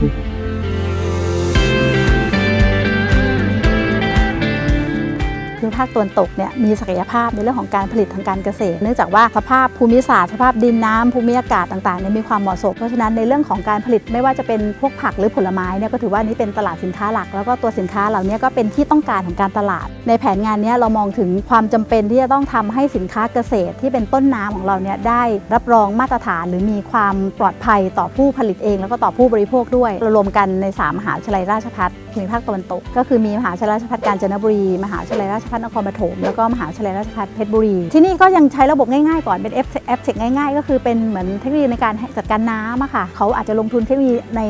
Mm-hmm. ภาคตะวันตกเนี่ยมีศักยภาพในเรื่องของการผลิตทางการเกษตร เนื่องจากว่าสภาพภูมิศาสตร์สภาพดินน้ำภูมิอากาศต่างๆเนี่ยมีความเหมาะสม เพราะฉะนั้นในเรื่องของการผลิตไม่ว่าจะเป็นพวกผักหรือผลไม้เนี่ยก็ถือว่านี่เป็นตลาดสินค้าหลัก แล้วก็ตัวสินค้าเหล่านี้ก็เป็นที่ต้องการของการตลาด ในแผนงานนี้เรามองถึงความจำเป็นที่จะต้องทำให้สินค้าเกษตร ที่เป็นต้นน้ำของเราเนี่ยได้รับรองมาตรฐาน หรือมีความปลอดภัยต่อผู้ผลิตเอง แล้วก็ต่อผู้บริโภคด้วยเรารวมกันในสามมหาวิทยาลัยราชภัฏภูมิภาคตะวันตก ก็คือมีมหาวิทยาลัยราชภัฏกาญจนบุรี มหาวิทยาลัยราชภัฏนครปฐมแล้วก็มหาวิทยาลัยราชภัฏเพชรบุรี ที่นี่ก็ยังใช้ระบบง่ายๆก่อนเป็นแอปแอปเทคง่ายๆ ก็คือเป็นเหมือนเทคโนโลยีในการจัดการน้ำอะค่ะเขาอาจจะลงทุนเทคโนโลยีใน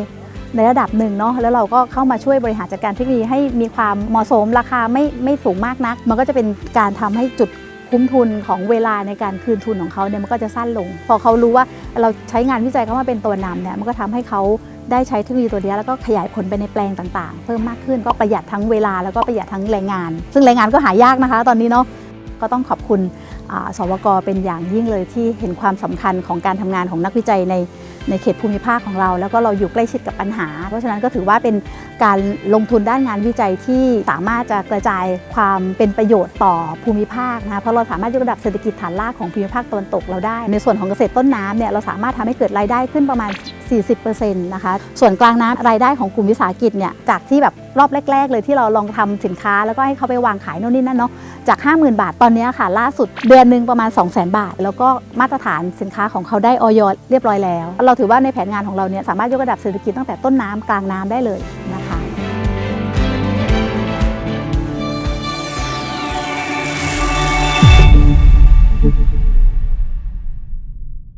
ในระดับหนึ่งเนาะแล้วเราก็เข้ามาช่วยบริหารจัดการเทคโนโลยีให้มีความเหมาะสมราคาไม่ไม่สูงมากนัก มันก็จะเป็นการทำให้จุดคุ้มทุนของเวลาในการคืนทุนของเขาเนี่ยมันก็จะสั้นลง พอเขารู้ว่าเราใช้งานวิจัยเขามาเป็นตัวนำเนี่ยมันก็ทำให้เขา ได้ใช้เทคโนโลยีตัวนี้แล้วก็ขยายผลไปในแปลงต่างๆ เพิ่มมากขึ้นก็ประหยัดทั้งเวลาแล้วก็ประหยัดทั้งแรงงาน ซึ่งแรงงานก็หายากนะคะ ตอนนี้เนาะก็ต้องขอบคุณสวกเป็นอย่างยิ่งเลยที่เห็นความสำคัญของการทำงานของนักวิจัยในในเขตภูมิภาคของเรา แล้วก็เราอยู่ใกล้ชิดกับปัญหา เพราะฉะนั้นก็ถือว่าเป็นการลงทุนด้านงานวิจัยที่สามารถจะกระจายความเป็นประโยชน์ต่อภูมิภาคนะคะเพราะเราสามารถยกระดับเศรษฐกิจฐานรากของภูมิภาคตะวันตกเราได้ ในส่วนของเกษตรต้นน้ำเนี่ยเราสามารถทำให้เกิดรายได้ขึ้นประมาณ 40%นะคะ ส่วนกลางน้ำรายได้ของกลุ่มวิสาหกิจเนี่ยจากที่แบบรอบแรก ๆ เลยที่เราลองทำสินค้าแล้วก็ให้เขาไปวางขายโน่นนี่นั่นเนาะจาก 50,000 บาทตอนนี้ค่ะ ล่าสุดเดือนหนึ่งประมาณ 200,000 บาท แล้วก็มาตรฐานสินค้าของเขาได้ออยเรียบร้อยแล้ว เราถือว่าในแผนงานของเราเนี่ยสามารถยกระดับเศรษฐกิจตั้งแต่ต้นน้ำกลางน้ำได้เลยนะคะ